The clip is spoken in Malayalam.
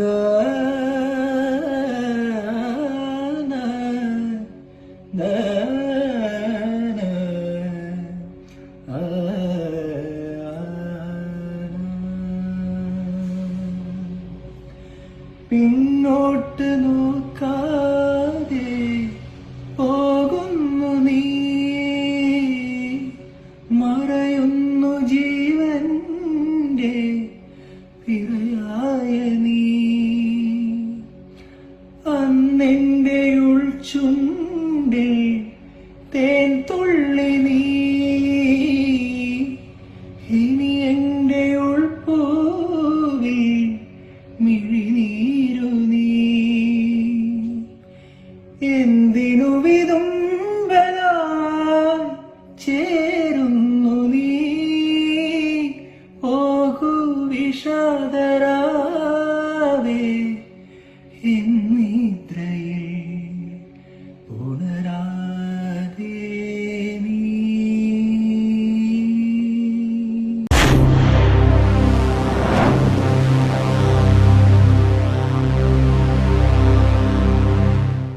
the പിന്നോട്ട് നോക്കാതെ പോകുന്നു നീ. മറയുന്നു ജീവന്റെ പിറയായ നീ. അന്നെന്റെ ഉൾച്ചുണ്ടിൽ തേൻ തുള്ളി നീ. എന്തിനു വിതുമ്പലായി ചേരുന്നു നീ? ഓകു വിഷാദരാവേ എന്നിദ്ര